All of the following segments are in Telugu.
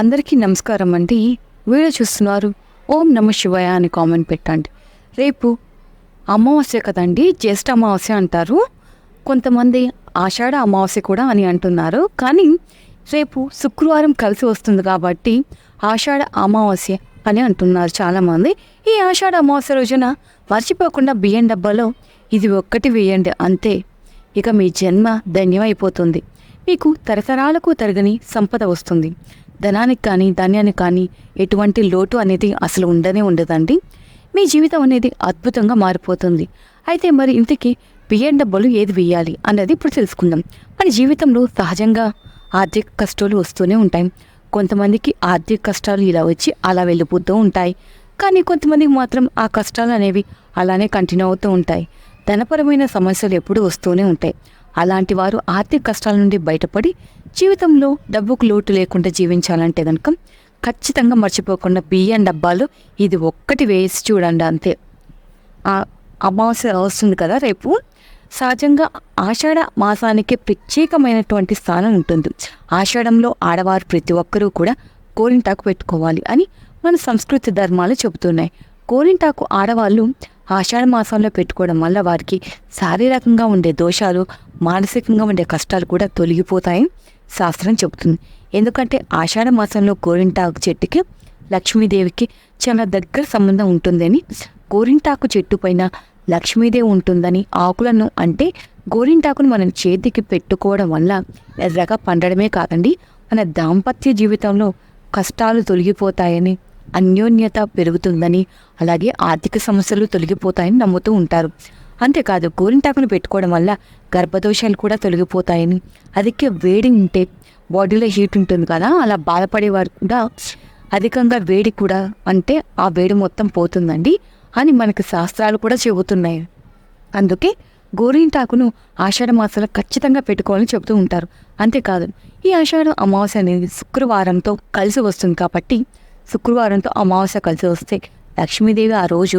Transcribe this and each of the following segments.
అందరికీ నమస్కారం అండి. వీడియో చూస్తున్నారు. ఓం నమ శివాయ అని కామెంట్ పెట్టండి. రేపు అమావాస్య కదండి జ్యేష్ఠ అమావాస్య అంటారు. కొంతమంది ఆషాఢ అమావాస్య కూడా అని అంటున్నారు. కానీ రేపు శుక్రవారం కలిసి వస్తుంది కాబట్టి ఆషాఢ అమావాస్య అని అంటున్నారు చాలామంది. ఈ ఆషాఢ అమావాస్య రోజున మర్చిపోకుండా బియ్యం డబ్బాలో ఇది ఒక్కటి వేయండి అంతే. ఇక మీ జన్మ ధన్యమైపోతుంది. మీకు తరతరాలకు తరగని సంపద వస్తుంది. ధనానికి కానీ ధాన్యానికి కానీ ఎటువంటి లోటు అనేది అసలు ఉండనే ఉండదండి. మీ జీవితం అనేది అద్భుతంగా మారిపోతుంది. అయితే మరి ఇంతకీ బియ్యం డబ్బులు ఏది వేయాలి అన్నది ఇప్పుడు తెలుసుకుందాం. మన జీవితంలో సహజంగా ఆర్థిక కష్టాలు వస్తూనే ఉంటాయి. కొంతమందికి ఆర్థిక కష్టాలు ఇలా వచ్చి అలా వెళ్ళిపోతూ ఉంటాయి. కానీ కొంతమందికి మాత్రం ఆ కష్టాలు అనేవి అలానే కంటిన్యూ అవుతూ ఉంటాయి. ధనపరమైన సమస్యలు ఎప్పుడూ వస్తూనే ఉంటాయి. అలాంటి వారు ఆర్థిక కష్టాల నుండి బయటపడి జీవితంలో డబ్బుకు లోటు లేకుండా జీవించాలంటే కనుక ఖచ్చితంగా మర్చిపోకుండా బియ్యం డబ్బాలు ఇది ఒక్కటి వేసి చూడండి అంతే. అమావాస్య వస్తుంది కదా రేపు. సహజంగా ఆషాఢ మాసానికి ప్రత్యేకమైనటువంటి స్థానం ఉంటుంది. ఆషాఢంలో ఆడవారు ప్రతి ఒక్కరూ కూడా గోరింటాకు పెట్టుకోవాలి అని మన సంస్కృతి ధర్మాలు చెబుతున్నాయి. గోరింటాకు ఆడవాళ్ళు ఆషాఢ మాసంలో పెట్టుకోవడం వల్ల వారికి శారీరకంగా ఉండే దోషాలు మానసికంగా ఉండే కష్టాలు కూడా తొలగిపోతాయి. శాస్త్రం చెబుతుంది. ఎందుకంటే ఆషాఢ మాసంలో గోరింటాకు చెట్టుకి లక్ష్మీదేవికి చాలా దగ్గర సంబంధం ఉంటుందని గోరింటాకు చెట్టు పైన లక్ష్మీదేవి ఉంటుందని ఆకులను అంటే గోరింటాకును మనం చేతికి పెట్టుకోవడం వల్ల ఎర్రగా పండడమే కాదండి మన దాంపత్య జీవితంలో కష్టాలు తొలగిపోతాయని అన్యోన్యత పెరుగుతుందని అలాగే ఆర్థిక సమస్యలు తొలగిపోతాయని నమ్ముతూ ఉంటారు. అంతేకాదు గోరింటాకును పెట్టుకోవడం వల్ల గర్భదోషాలు కూడా తొలగిపోతాయని. అధిక వేడి ఉంటే బాడీలో హీట్ ఉంటుంది కదా అలా బాధపడేవారు కూడా అధికంగా వేడి కూడా అంటే ఆ వేడి మొత్తం పోతుందండి అని మనకు శాస్త్రాలు కూడా చెబుతున్నాయి. అందుకే గోరింటాకును ఆషాఢ మాసంలో ఖచ్చితంగా పెట్టుకోవాలని చెబుతూ ఉంటారు. అంతేకాదు ఈ ఆషాఢ అమావాస్య అనేది శుక్రవారంతో కలిసి వస్తుంది కాబట్టి శుక్రవారంతో అమావాస్య కలిసి వస్తే లక్ష్మీదేవి ఆ రోజు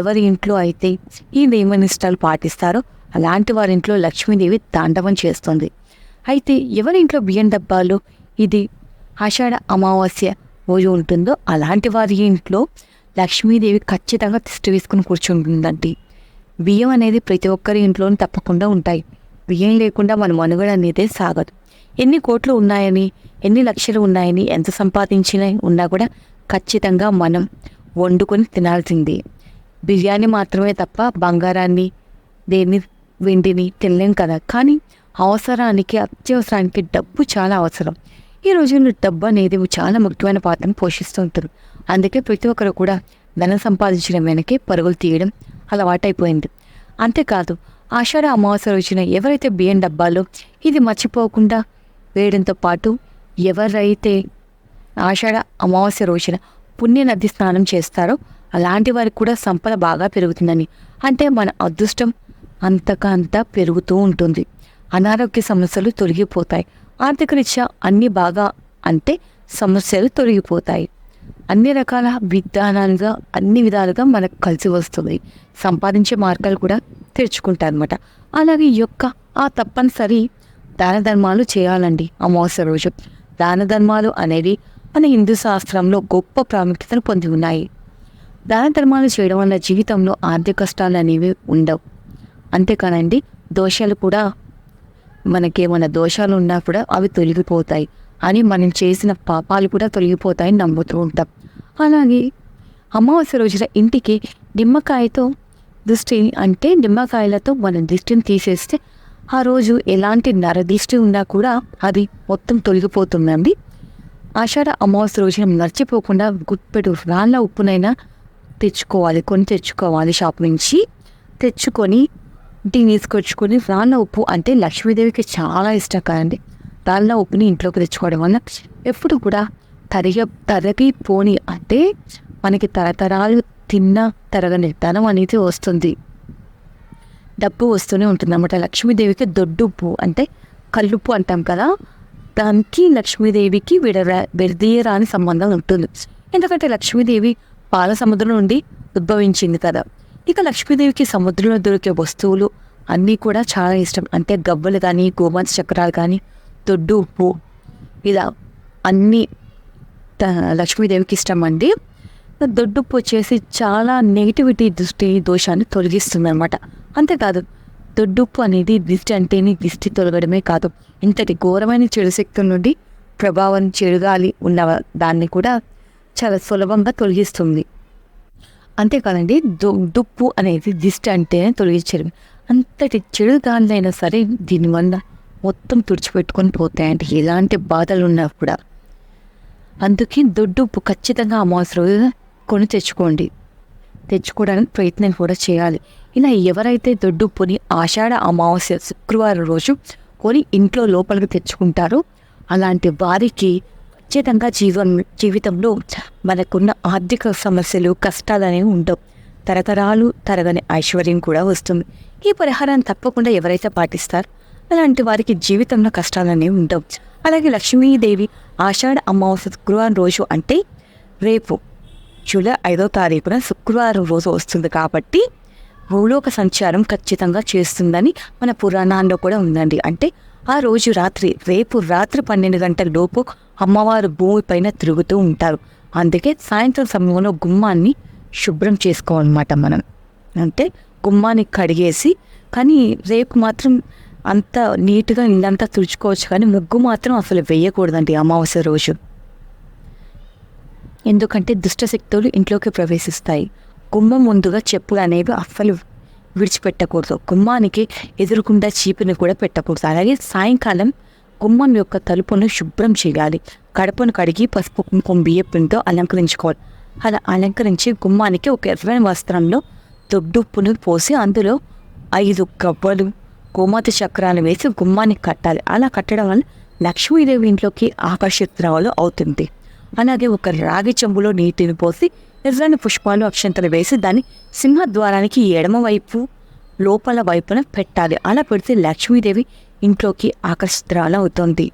ఎవరి ఇంట్లో అయితే ఈ నియమనిష్టాలు పాటిస్తారో అలాంటి వారి ఇంట్లో లక్ష్మీదేవి తాండవం చేస్తుంది. అయితే ఎవరి ఇంట్లో బియ్యం డబ్బాలు ఇది ఆషాఢ అమావాస్య రోజు ఉంటుందో అలాంటి వారి ఇంట్లో లక్ష్మీదేవి ఖచ్చితంగా తిష్టి వేసుకుని కూర్చుంటుందండి. బియ్యం అనేది ప్రతి ఒక్కరి ఇంట్లోనూ తప్పకుండా ఉంటాయి. బియ్యం లేకుండా మన మనుగడ అనేది సాగదు. ఎన్ని కోట్లు ఉన్నాయని ఎన్ని లక్షలు ఉన్నాయని ఎంత సంపాదించినా ఉన్నా కూడా ఖచ్చితంగా మనం వండుకొని తినాల్సిందే. బిర్యానీ మాత్రమే తప్ప బంగారాన్ని దేన్ని వెండిని తినలేం కదా. కానీ అవసరానికి అత్యవసరానికి డబ్బు చాలా అవసరం. ఈ రోజుల్లో డబ్బు అనేది చాలా ముఖ్యమైన పాత్రను పోషిస్తూ ఉంటుంది అందుకే ప్రతి ఒక్కరు కూడా ధనం సంపాదించడం వెనకే పరుగులు తీయడం అలవాటైపోయింది. అంతేకాదు ఆషాఢ అమావాస్య రోజున ఎవరైతే బియ్యం డబ్బాలో ఇది మర్చిపోకుండా వేయడంతో పాటు ఎవరైతే ఆషాఢ అమావాస్య రోజున పుణ్య నది స్నానం చేస్తారో అలాంటి వారికి కూడా సంపద బాగా పెరుగుతుందని. అంటే మన అదృష్టం అంతకంత పెరుగుతూ ఉంటుంది. అనారోగ్య సమస్యలు తొలగిపోతాయి. ఆర్థిక రీత్యా అన్ని బాగా అంటే సమస్యలు తొలగిపోతాయి. అన్ని రకాల విధానాలుగా అన్ని విధాలుగా మనకు కలిసి వస్తుంది. సంపాదించే మార్గాలు కూడా తెరుచుకుంటాయి అనమాట అలాగే ఈ యొక్క ఆ తప్పనిసరి దాన ధర్మాలు చేయాలండి అమావాస్య రోజు. దాన ధర్మాలు అనేవి మన హిందూ శాస్త్రంలో గొప్ప ప్రాముఖ్యతను పొంది ఉన్నాయి. దాన ధర్మాలు చేయడం వల్ల జీవితంలో ఆర్థిక కష్టాలు అనేవి ఉండవు. అంతేకానండి దోషాలు కూడా మనకేమైనా దోషాలు ఉన్నా కూడా అవి తొలగిపోతాయి. అని మనం చేసిన పాపాలు కూడా తొలగిపోతాయని నమ్ముతూ ఉంటాం. అలాగే అమావాస్య రోజున ఇంటికి నిమ్మకాయతో దృష్టిని అంటే నిమ్మకాయలతో మన దృష్టిని తీసేస్తే ఆ రోజు ఎలాంటి నరదిష్టి ఉన్నా కూడా అది మొత్తం తొలగిపోతుందండి. ఆషాఢ అమావాస్య రోజున మర్చిపోకుండా గుప్పెడు రాళ్ళ ఉప్పునైనా తెచ్చుకోవాలి కొని తెచ్చుకోవాలి షాప్ నుంచి. తెచ్చుకొని ఇంటికి తీసుకొచ్చుకొని రాళ్ళ ఉప్పు అంటే లక్ష్మీదేవికి చాలా ఇష్టం కదండి. రాళ్ళ ఉప్పుని ఇంట్లోకి తెచ్చుకోవడం వల్ల ఎప్పుడు కూడా తరిగ తరగి పోని అంటే మనకి తరతరాలు తిన్న తరగని ధనం అనేది వస్తుంది. డబ్బు వస్తూనే ఉంటుంది అన్నమాట లక్ష్మీదేవికి దొడ్డుప్పు అంటే కల్లుప్పు అంటాం కదా. దానికి లక్ష్మీదేవికి విడరా విడదీయరాని సంబంధం ఉంటుంది. ఎందుకంటే లక్ష్మీదేవి పాల సముద్రం నుండి ఉద్భవించింది కదా. ఇక లక్ష్మీదేవికి సముద్రంలో దొరికే వస్తువులు అన్నీ కూడా చాలా ఇష్టం. అంటే గవ్వలు కానీ గోమాంస చక్రాలు కానీ దొడ్డు ఉప్పు ఇలా అన్నీ లక్ష్మీదేవికి ఇష్టం అండి. దొడ్డుప్పు వచ్చేసి చాలా నెగిటివిటీ దృష్టి దోషాన్ని తొలగిస్తుంది అనమాట అంతేకాదు తొడ్డుప్పు అనేది దిష్టి అంటేనే దిష్టి తొలగడమే కాదు. ఇంతటి ఘోరమైన చెడు శక్తుల నుండి ప్రభావం చెడుగాలి ఉన్న దాన్ని కూడా చాలా సులభంగా తొలగిస్తుంది. అంతేకాదండి దొడ్డుప్పు అనేది దిష్టి అంటేనే తొలగించరు అంతటి చెడు గాలినైనా సరే దీనివల్ల మొత్తం తుడిచిపెట్టుకొని పోతాయండి. ఎలాంటి బాధలు ఉన్నా కూడా. అందుకే దొడ్డుప్పు ఖచ్చితంగా అమావాస్య రోజు కొని తెచ్చుకోండి. తెచ్చుకోవడానికి ప్రయత్నం కూడా చేయాలి. ఇలా ఎవరైతే దొడ్డు పొని ఆషాఢ అమావాస్య శుక్రవారం రోజు కొని ఇంట్లో లోపలికి తెచ్చుకుంటారో అలాంటి వారికి ఖచ్చితంగా జీవన్ జీవితంలో మనకున్న ఆర్థిక సమస్యలు కష్టాలు అనేవి ఉండవు. తరతరాలు తరగని ఐశ్వర్యం కూడా వస్తుంది. ఈ పరిహారాన్ని తప్పకుండా ఎవరైతే పాటిస్తారో అలాంటి వారికి జీవితంలో కష్టాలు అనేవి ఉండవు. అలాగే లక్ష్మీదేవి ఆషాఢ అమావాస్య శుక్రవారం రోజు అంటే రేపు జూలై ఐదో తారీఖున శుక్రవారం రోజు వస్తుంది కాబట్టి భూలోక సంచారం ఖచ్చితంగా చేస్తుందని మన పురాణాల్లో కూడా ఉందండి. అంటే ఆ రోజు రాత్రి రేపు రాత్రి పన్నెండు గంటల లోపు అమ్మవారు భూమిపైన తిరుగుతూ ఉంటారు. అందుకే సాయంత్రం సమయంలో గుమ్మాన్ని శుభ్రం చేసుకోవాలన్నమాట మనం. అంటే గుమ్మాన్ని కడిగేసి కానీ రేపు మాత్రం అంత నీట్గా ఇల్లంతా తుడుచుకోవచ్చు కానీ ముగ్గు మాత్రం అసలు వేయకూడదండి అమావాస్య రోజు. ఎందుకంటే దుష్టశక్తులు ఇంట్లోకి ప్రవేశిస్తాయి. గుమ్మం ముందుగా చెప్పులు అనేవి అస్సలు విడిచిపెట్టకూడదు. గుమ్మానికి ఎదురుకుండా చీపుని కూడా పెట్టకూడదు. అలాగే సాయంకాలం గుమ్మం యొక్క తలుపును శుభ్రం చేయాలి. కడపను కడిగి పసుపు కుంకుమ బియ్యపునితో అలంకరించుకోవాలి. అలా అలంకరించి గుమ్మానికి ఒక ఎర్రని వస్త్రంలో దొడ్డుప్పును పోసి అందులో ఐదు గవ్వలు గోమాత చక్రాలు వేసి గుమ్మానికి కట్టాలి. అలా కట్టడం వల్ల లక్ష్మీదేవి ఇంట్లోకి ఆకర్షితురాలు అవుతుంది. అలాగే ఒక రాగి చెంబులో నీటిని పోసి ఎర్రని పుష్పాలు అక్షంతలు వేసి దాన్ని సింహద్వారానికి ఎడమ వైపు లోపల వైపున పెట్టాలి. అలా పెడితే లక్ష్మీదేవి ఇంట్లోకి ఆకర్షితురాలు అవుతుంది.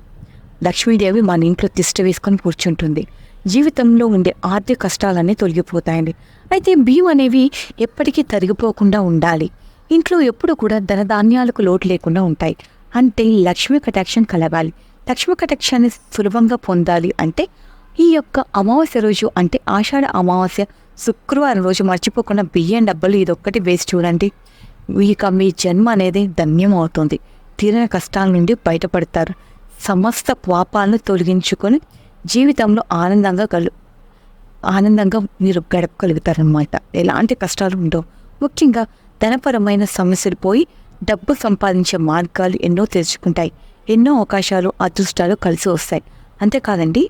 లక్ష్మీదేవి మన ఇంట్లో తిష్ట వేసుకొని కూర్చుంటుంది. జీవితంలో ఉండే ఆర్థిక కష్టాలన్నీ తొలగిపోతాయండి. అయితే బియ్యం అనేవి ఎప్పటికీ తరిగిపోకుండా ఉండాలి. ఇంట్లో ఎప్పుడు కూడా ధనధాన్యాలకు లోటు లేకుండా ఉంటాయి. అంటే లక్ష్మీ కటాక్షం కలగాలి లక్ష్మీ కటాక్షాన్ని సులభంగా పొందాలి అంటే ఈ యొక్క అమావాస్య రోజు అంటే ఆషాఢ అమావాస్య శుక్రవారం రోజు మర్చిపోకుండా బియ్యం డబ్బలు ఇదొక్కటి వేసి చూడండి. ఇక మీ జన్మ అనేది ధన్యం అవుతుంది తీరని కష్టాల నుండి బయటపడతారు. సమస్త పాపాలను తొలగించుకొని జీవితంలో ఆనందంగా కలు ఆనందంగా మీరు గడపగలుగుతారనమాట ఎలాంటి కష్టాలు ఉండవు. ముఖ్యంగా ధనపరమైన సమస్యలు పోయి డబ్బు సంపాదించే మార్గాలు ఎన్నో తెరుచుకుంటాయి. ఎన్నో అవకాశాలు అదృష్టాలు కలిసి వస్తాయి. అంతేకాదండి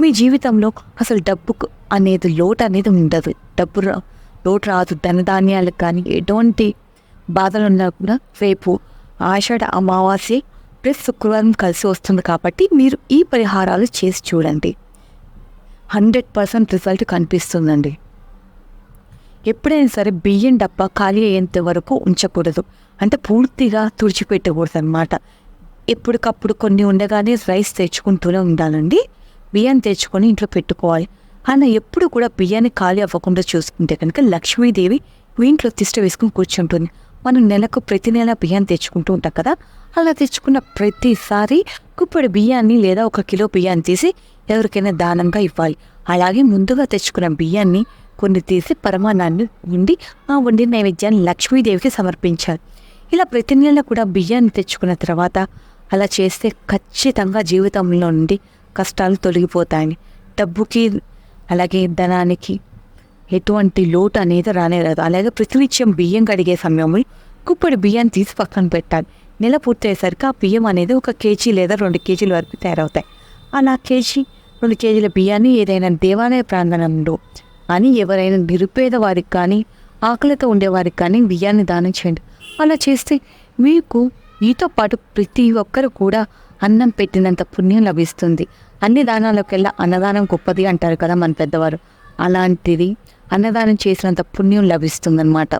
మీ జీవితంలో అసలు డబ్బుకు అనేది లోటు అనేది ఉండదు. డబ్బు లోటు రాదు. ధనధాన్యాలకు కానీ ఎటువంటి బాధలు ఉన్నా కూడా రేపు ఆషాఢ అమావాస్య ప్లస్ శుక్రవారం కలిసి వస్తుంది కాబట్టి మీరు ఈ పరిహారాలు చేసి చూడండి. హండ్రెడ్ పర్సెంట్ రిజల్ట్ కనిపిస్తుందండి. ఎప్పుడైనా సరే బియ్యం డబ్బా ఖాళీ అయ్యేంత వరకు ఉంచకూడదు. అంటే పూర్తిగా తుడిచిపెట్టకూడదు అనమాట ఎప్పటికప్పుడు కొన్ని ఉండగానే రైస్ తెచ్చుకుంటూనే ఉండాలండి. బియ్యం తెచ్చుకొని ఇంట్లో పెట్టుకోవాలి. అన్న ఎప్పుడు కూడా బియ్యాన్ని ఖాళీ అవ్వకుండా చూసుకుంటే కనుక లక్ష్మీదేవి ఇంట్లో తిష్ట వేసుకుని కూర్చుంటుంది. మనం నెలకు ప్రతి నెల బియ్యం తెచ్చుకుంటూ ఉంటాం కదా? అలా తెచ్చుకున్న ప్రతిసారి కుప్పడి బియ్యాన్ని లేదా ఒక కిలో బియ్యాన్ని తీసి ఎవరికైనా దానంగా ఇవ్వాలి. అలాగే ముందుగా తెచ్చుకున్న బియ్యాన్ని కొన్ని తీసి పరమాన్నాన్ని ఉండి ఆ వండిన నైవేద్యాన్ని లక్ష్మీదేవికి సమర్పించాలి. ఇలా ప్రతి నెల కూడా బియ్యాన్ని తెచ్చుకున్న తర్వాత అలా చేస్తే ఖచ్చితంగా జీవితంలో నుండి కష్టాలు తొలగిపోతాయని డబ్బుకి అలాగే ధనానికి ఎటువంటి లోటు అనేది రానే రాదు అలాగే ప్రతినిత్యం బియ్యం కడిగే సమయంలో కుప్పడి బియ్యాన్ని తీసి పక్కన పెట్టాలి. నెల పూర్తయ్యేసరికి ఆ బియ్యం అనేది ఒక కేజీ లేదా రెండు కేజీల వరకు తయారవుతాయి. అలా కేజీ రెండు కేజీల బియ్యాన్ని ఏదైనా దేవాలయ ప్రాంగణంలో అని ఎవరైనా నిరుపేద వారికి కానీ ఆకలితో ఉండేవారికి కానీ బియ్యాన్ని దానం చేయండి. అలా చేస్తే మీకు మీతో పాటు ప్రతి ఒక్కరు కూడా అన్నం పెట్టినంత పుణ్యం లభిస్తుంది. అన్ని దానాలకెల్లా అన్నదానం గొప్పది అంటారు కదా మన పెద్దవారు. అలాంటిది అన్నదానం చేసినంత పుణ్యం లభిస్తుందన్నమాట.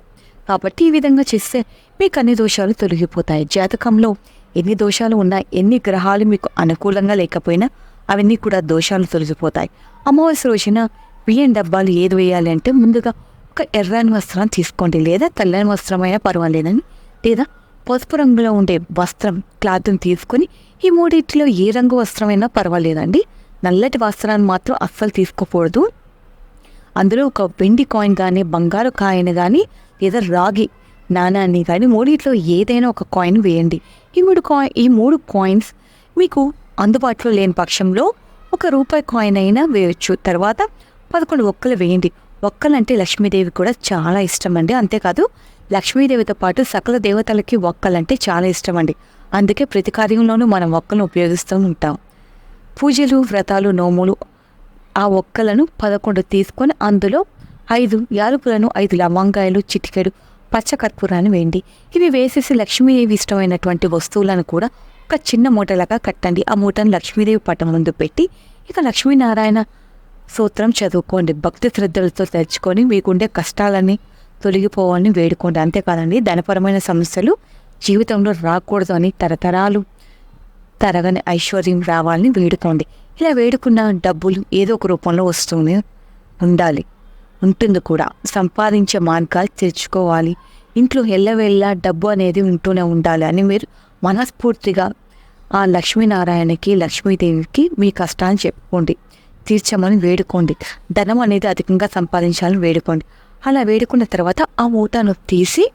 కాబట్టి ఈ విధంగా చేస్తే మీకు అన్ని దోషాలు తొలగిపోతాయి. జాతకంలో ఎన్ని దోషాలు ఉన్నా ఎన్ని గ్రహాలు మీకు అనుకూలంగా లేకపోయినా అవన్నీ కూడా దోషాలు తొలగిపోతాయి. అమావాస్య రోజున బియ్యం డబ్బాలు ఏది వేయాలి అంటే ముందుగా ఒక ఎర్రని వస్త్రం తీసుకోండి. లేదా తెల్లని వస్త్రమైనా పర్వాలేదని లేదా పసుపు రంగులో ఉండే వస్త్రం క్లాత్ని తీసుకొని ఈ మూడింటిలో ఏ రంగు వస్త్రమైనా పర్వాలేదండి. నల్లటి వస్త్రాన్ని మాత్రం అస్సలు తీసుకోకూడదు. అందులో ఒక వెండి కాయిన్ కానీ బంగారు కాయిన్ కానీ లేదా రాగి నాణాన్ని కానీ మూడిట్లో ఏదైనా ఒక కాయిన్ వేయండి. ఈ మూడు కాయిన్ ఈ మూడు కాయిన్స్ మీకు అందుబాటులో లేని పక్షంలో ఒక రూపాయి కాయిన్ అయినా వేయచ్చు. తర్వాత పదకొండు ఒక్కలు వేయండి. ఒక్కలంటే లక్ష్మీదేవి కూడా చాలా ఇష్టం అండి అంతేకాదు లక్ష్మీదేవితో పాటు సకల దేవతలకి ఒక్కలంటే చాలా ఇష్టం అండి అందుకే ప్రతి కార్యంలోనూ మనం ఒక్కలను ఉపయోగిస్తూ ఉంటాం. పూజలు వ్రతాలు నోములు ఆ ఒక్కలను పదకొండు తీసుకొని అందులో ఐదు యాలుపులను ఐదు లవంగాయలు చిటికెడు పచ్చకర్పూరాన్ని వేయండి. ఇవి వేసేసి లక్ష్మీదేవి ఇష్టమైనటువంటి వస్తువులను కూడా ఒక చిన్న మూటలాగా కట్టండి. ఆ మూటను లక్ష్మీదేవి పటం ముందు పెట్టి ఇక లక్ష్మీనారాయణ సూత్రం చదువుకోండి. భక్తి శ్రద్ధలతో తెచ్చుకొని మీకుండే కష్టాలని తొలగిపోవాలని వేడుకోండి. అంతేకాదండి ధనపరమైన సమస్యలు జీవితంలో రాకూడదు అని తరతరాలు తరగని ఐశ్వర్యం రావాలని వేడుకోండి. ఇలా వేడుకున్న డబ్బులు ఏదో ఒక రూపంలో వస్తూనే ఉండాలి. ఉంటుంది కూడా. సంపాదించే మార్గాలు తెచ్చుకోవాలి ఇంట్లో ఎల్లవెళ్ళ డబ్బు అనేది ఉంటూనే ఉండాలి అని మీరు మనస్ఫూర్తిగా ఆ లక్ష్మీనారాయణకి లక్ష్మీదేవికి మీ కష్టాన్ని చెప్పుకోండి. తీర్చమని వేడుకోండి. ధనం అనేది అధికంగా సంపాదించాలని వేడుకోండి. అలా వేడుకున్న తర్వాత ఆ మూటను తీసి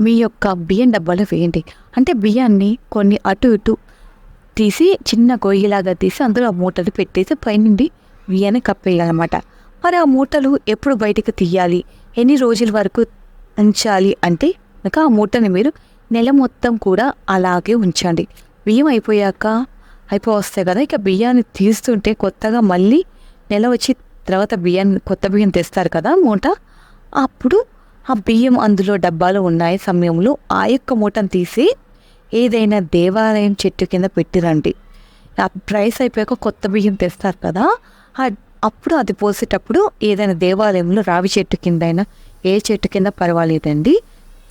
మీ యొక్క బియ్యం డబ్బాలో వేయండి. అంటే బియ్యాన్ని కొన్ని అటు ఇటు తీసి చిన్న గొయ్యిలాగా తీసి అందులో ఆ మూటలు పెట్టేసి పైనుండి బియ్యాన్ని కప్పేయాలన్నమాట. మరి ఆ మూటలు ఎప్పుడు బయటకు తీయాలి? ఎన్ని రోజుల వరకు ఉంచాలి అంటే కనుక ఆ మూటని మీరు నెల మొత్తం కూడా అలాగే ఉంచండి. బియ్యం అయిపోయాక అయిపో వస్తాయి కదా. ఇక బియ్యాన్ని తీస్తుంటే కొత్తగా మళ్ళీ నెల వచ్చి తర్వాత బియ్యాన్ని కొత్త బియ్యం తెస్తారు కదా మూట. అప్పుడు ఆ బియ్యం అందులో డబ్బాలు ఉన్నాయి సమయంలో. ఆ యొక్క మూటను తీసి ఏదైనా దేవాలయం చెట్టు కింద పెట్టిరండి. ఆ ప్రైస్ అయిపోయాక కొత్త బియ్యం తెస్తారు కదా. ఆ అప్పుడు అది పోసేటప్పుడు ఏదైనా దేవాలయంలో రావి చెట్టు కింద అయినా ఏ చెట్టు కింద పర్వాలేదండి.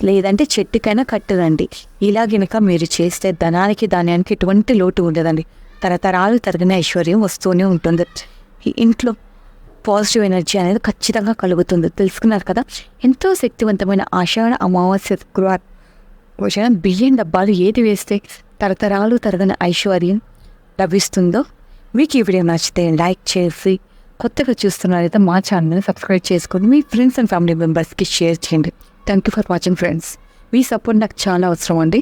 లేదంటే చెట్టుకైనా కట్టదండి. ఇలా గనుక మీరు చేస్తే ధనానికి ధాన్యానికి ఎటువంటి లోటు ఉండదండి. తరతరాలు తరగని ఐశ్వర్యం వస్తూనే ఉంటుంది. ఈ ఇంట్లో పాజిటివ్ ఎనర్జీ అనేది ఖచ్చితంగా కలుగుతుంది. తెలుసుకున్నారు కదా? ఎంతో శక్తివంతమైన ఆషాఢ అమావాస్య శుక్రవారం. వచ్చిన బియ్యం డబ్బాలు ఏది వేస్తే తరతరాలు తరగని ఐశ్వర్యం లభిస్తుందో మీకు ఈ వీడియో నచ్చితే లైక్ చేసి కొత్తగా చూస్తున్నారైతే మా ఛానల్ని సబ్స్క్రైబ్ చేసుకొని మీ ఫ్రెండ్స్ అండ్ ఫ్యామిలీ మెంబర్స్కి షేర్ చేయండి. Thank you for watching friends me support నాకు చాలా అవసరం అండి